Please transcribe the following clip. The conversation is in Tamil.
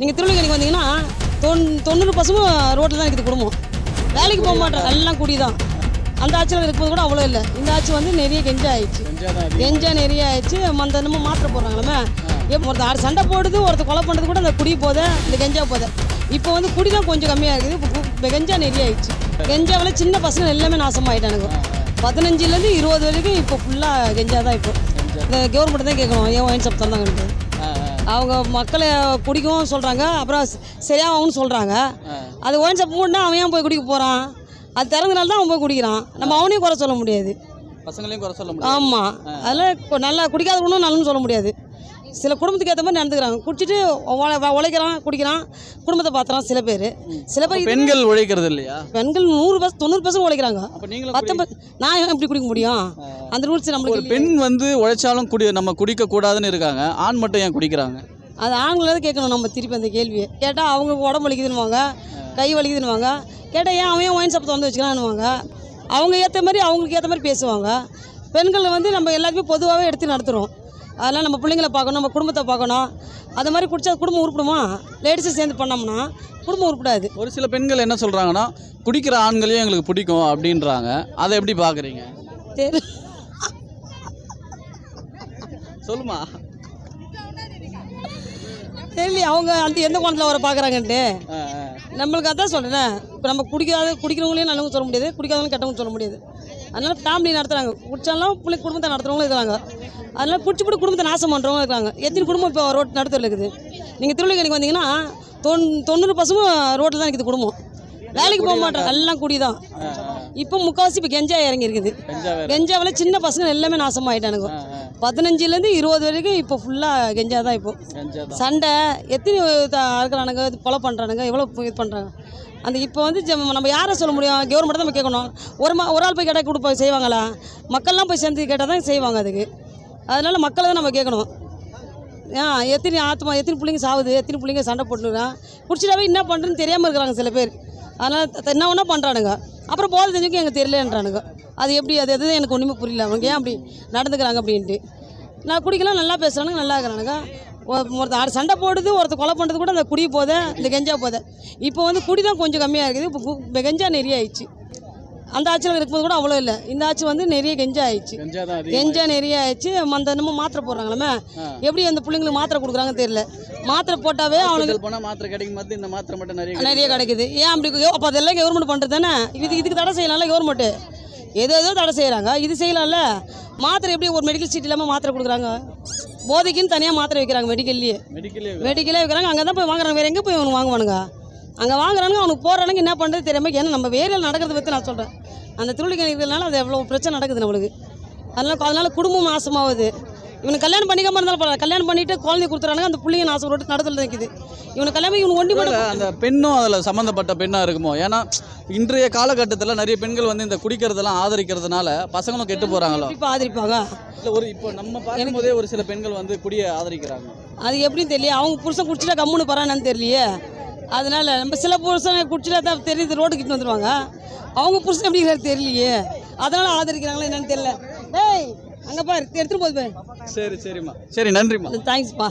நீங்கள் திருவள்ளிக்கணிக்கு வந்தீங்கன்னா தொன் தொண்ணூறு பசமும் ரோட்டில் தான் இருக்குது குடும்பம். வேலைக்கு போக மாட்டாங்க எல்லாம் குடி தான் அந்த ஆட்சியில் இருக்கும்போது கூட அவ்வளோ இல்லை. இந்த ஆட்சி வந்து நிறைய கெஞ்சா ஆயிடுச்சு. கெஞ்சா நிறைய ஆயிடுச்சு. அந்த நம்ம மாத்திரை போடுறாங்களே எப்போ ஒருத்தர் ஆறு சண்டை போடுது ஒருத்தர் கொலை பண்ணுறது கூட அந்த குடி போத இந்த கெஞ்சா போத. இப்போ வந்து குடி தான் கொஞ்சம் கம்மியாக இருக்குது. இப்போ கெஞ்சா நிறைய ஆயிடுச்சு. கெஞ்சாவில் சின்ன பசங்க எல்லாமே நாசமாயிட்டானுங்க. பதினஞ்சுலேருந்து இருபது வரைக்கும் இப்போ ஃபுல்லாக கெஞ்சா தான் இப்போ. இந்த கவர்மெண்ட் தான் கேட்கணும். ஏன் ஒயின் ஷாப் தந்தாங்கன்ட்டு அவங்க மக்களை குடிக்கவும் சொல்கிறாங்க அப்புறம் ச- சரியாகும்னு சொல்கிறாங்க அது ஒயின் ஷாப் மூடனா அவன் ஏன் போய் குடிக்க போகிறான் அது திறந்தனால தான் அவன் போய் குடிக்கிறான். நம்ம அவனையும் குறை சொல்ல முடியாது. பசங்களையும் குறை சொல்ல முடியாது. ஆமாம் அதெல்லாம் கொ- நல்லா குடிக்காதவனும் நல்லன்னு சொல்ல முடியாது. சில குடும்பத்துக்கு ஏற்ற மாதிரி நடந்துக்கிறாங்க. குடிச்சிட்டு உழைக்கிறான் குடிக்கிறான். குடும்பத்தை பார்த்துறான் சில பேர். சில பேர் பெண்கள் உழைக்கிறது இல்லையா? பெண்கள் நூறு பர்சன்ட் தொண்ணூறு பர்சன்ட் உழைக்கிறாங்க. பத்தொன்பது நான் ஏன் எப்படி குடிக்க முடியும்? அந்த ரூல்ஸ் ஒரு நம்மளுக்கு பெண் வந்து உழைச்சாலும் குடி நம்ம குடிக்க கூடாதுன்னு இருக்காங்க. ஆண் மட்டும் ஏன் குடிக்கிறாங்க? அது ஆண்களாவது கேட்கணும் நம்ம திருப்பி அந்த கேள்வியை? கேட்டால் அவங்க உடம்பு வலிக்குதுன்னுவாங்க கை வலிக்குதுன்னுவாங்க. கேட்டால் ஏன் அவன் ஒயின் ஷாப் திறந்து வச்சுக்கலான்னுவாங்க அவங்க ஏற்ற மாதிரி அவங்களுக்கு ஏற்ற மாதிரி பேசுவாங்க. பெண்கள் வந்து நம்ம எல்லாத்தையுமே பொதுவாகவே எடுத்து நடத்துகிறோம் அதெல்லாம் நம்ம பிள்ளைங்கள பார்க்கணும் நம்ம குடும்பத்தை பார்க்கணும். அது மாதிரி குடிச்சா குடும்பம் உருப்பிடுமா? லேடிஸை சேர்ந்து பண்ணோம்னா குடும்பம் உருப்பிடாது. ஒரு சில பெண்கள் என்ன சொல்றாங்கன்னா குடிக்கிற ஆண்களையும் எங்களுக்கு பிடிக்கும் அப்படின்றாங்க. அதை எப்படி பாக்குறீங்க தெரி சொல்லுமா. தெரியல அவங்க அந்த எந்த கோணத்தில் வர பார்க்குறாங்கன்ட்டு. நம்மளுக்கு அதான் சொல்கிறேன் இப்போ நம்ம குடிக்காத குடிக்கிறவங்களையும் நல்லவங்க சொல்ல முடியாது குடிக்காதவங்களும் கெட்டவங்க சொல்ல முடியாது. அதனால் ஃபேமிலி நடத்துகிறாங்க குடிச்சாலும் பிள்ளை குடும்பத்தை நடத்துகிறவங்களும் இருக்கிறாங்க. அதனால குடிச்சுப்பட்டு குடும்பத்தை நாசம் பண்ணுறவங்க இருக்கிறாங்க. எத்தனை குடும்பம் இப்போ ரோட் நடுத்தரில் இருக்குது? நீங்கள் திருவள்ளிக்கணிக்கு வந்தீங்கன்னா தொண் தொண்ணூறு பசமும் ரோட்டில் தான் இருக்குது குடும்பம். வேலைக்கு போக மாட்டோம் எல்லாம் குடி தான் இப்போ முக்கால்வாசி இப்போ கெஞ்சா இறங்கி இருக்குது கெஞ்சா வேற. கெஞ்சாவில் சின்ன பசங்க எல்லாமே நாசமாயிட்டானுங்க. பதினஞ்சுலேருந்து இருபது வரைக்கும் இப்போ ஃபுல்லாக கெஞ்சா தான் இப்போ சண்டை எத்தனை இருக்கிறானுங்க இது கொலை பண்ணுறானுங்க எவ்வளோ இது பண்ணுறாங்க அந்த இப்போ வந்து நம்ம யாரை சொல்ல முடியும்? கவர்மெண்ட் தான் நம்ம கேட்கணும். ஒரு மா ஒரு ஆள் போய் கேட்டால் கொடுப்ப செய்வாங்களா? மக்கள்லாம் போய் சேர்ந்து கேட்டால் தான் செய்வாங்க அதுக்கு. அதனால மக்களை தான் நம்ம கேட்கணும். ஆ எத்தனை ஆத்மா எத்தனை பிள்ளைங்க சாவுது எத்தனை பிள்ளைங்க சண்டை போட்டுருக்கான் குடிச்சிட்டாவே என்ன பண்ணுறதுன்னு தெரியாமல் இருக்கிறாங்க சில பேர். அதனால் என்ன ஒன்றா பண்ணுறானுங்க அப்புறம் போதை தெரிஞ்சுக்கும் எனக்கு தெரியலன்றானுங்க அது எப்படி அது எது எனக்கு ஒன்றுமே புரியல. அவங்க ஏன் அப்படி நடந்துக்கிறாங்க அப்படின்ட்டு. நான் குடிக்கலாம் நல்லா பேசுகிறானுங்க நல்லா இருக்கிறானுங்க. ஒருத்தர் ஆறு சண்டை போடுது ஒருத்தர் கொலை பண்ணுறது கூட அந்த குடி போதை இந்த கெஞ்சா போதை. இப்போ வந்து குடி தான் கொஞ்சம் கம்மியாக இருக்குது. இப்போ கெஞ்சா நிறைய ஆயிடுச்சு அந்த ஆட்சியில் இருக்கும்போது கூட அவ்வளோ இல்லை. இந்த ஆட்சி வந்து நிறைய கெஞ்சா ஆயிடுச்சு. கெஞ்சா நிறைய ஆயிடுச்சு. அந்த நம்ம மாத்திரை போடுறாங்களே எப்படி அந்த பிள்ளைங்களுக்கு மாத்திரை கொடுக்குறாங்கன்னு தெரியல. மாத்திரை போட்டாவே அவனுக்கு ஹாஸ்பிட்டல் போனா மாத்திரை கிடைக்கும் போது இந்த மாத்திரை மட்டும் நிறைய. நிறைய கிடைக்குது. ஏன் அப்படி அப்போ அதெல்லாம் கவர்மெண்ட் பண்ணுறது தானே? இது இதுக்கு தடை செய்யலாம்ல கவர்மெண்ட்டு ஏதோ ஏதோ தடை செய்கிறாங்க இது செய்யலாம்ல? மாத்திரை எப்படி ஒரு மெடிக்கல் சீட் இல்லாமல் மாத்திரை கொடுக்குறாங்க? போதைக்குன்னு தனியாக மாத்திரை வைக்கிறாங்க மெடிக்கல்லையே மெடிக்கலே வைக்கிறாங்க. அங்கே தான் போய் வாங்குறாங்க. வேறு எங்கே போய் வாங்குவானுங்க? அங்கே வாங்குறானுங்க அவனுக்கு போகிறானுங்க என்ன பண்ணுறது தெரியாம ஏன்னா நம்ம வேலையில் நடக்கிறத பற்றி நான் சொல்கிறேன் அந்த திருவள்ளிக்கணி இருக்கிறதுனால அது எவ்வளோ பிரச்சனை நடக்குது நம்மளுக்கு. அதனால அதனால குடும்பம் நாசமாகுது. இவனுக்கு கல்யாணம் பண்ணிக்காம இருந்தாலும் பரவாயில்ல. கல்யாணம் பண்ணிட்டு குழந்தை கொடுத்துறானுங்க அந்த பிள்ளைங்க நாசம் ரோட்டு நடுவில் நிற்குது இவனுக்கு கல்யாணம் இவனுக்கு ஒண்டி அந்த பெண்ணும் அதில் சம்மந்தப்பட்ட பெண்ணா இருக்குமோ? ஏன்னா இன்றைய காலகட்டத்தில் நிறைய பெண்கள் வந்து இந்த குடிக்கிறதெல்லாம் ஆதரிக்கிறதுனால பசங்களும் கெட்டு போறாங்களோ? இப்போ ஆதரிப்பாங்க. இல்லை ஒரு இப்போ நம்ம பார்க்கும்போதே ஒரு சில பெண்கள் வந்து குடியை ஆதரிக்கிறாங்க. அது எப்படின்னு தெரியல அவங்க புருஷன் குடிச்சிட்டா கம்முன்னு போறான்னு தெரியலையே. அதனால நம்ம சில புருஷன் குடிச்சிட்டா தான் தெரியுது ரோட்டுக்கு இட்டு வந்துருவாங்க. அவங்க புருஷன் எப்படி இருக்காரு தெரியலையே. அதனால ஆதரிக்கிறாங்களா என்னன்னு தெரியல. டேய் அங்கே பாரு எடுத்துட்டு போகுது சரி சரிம்மா. சரி நன்றிம்மா. தேங்க்ஸ்ப்பா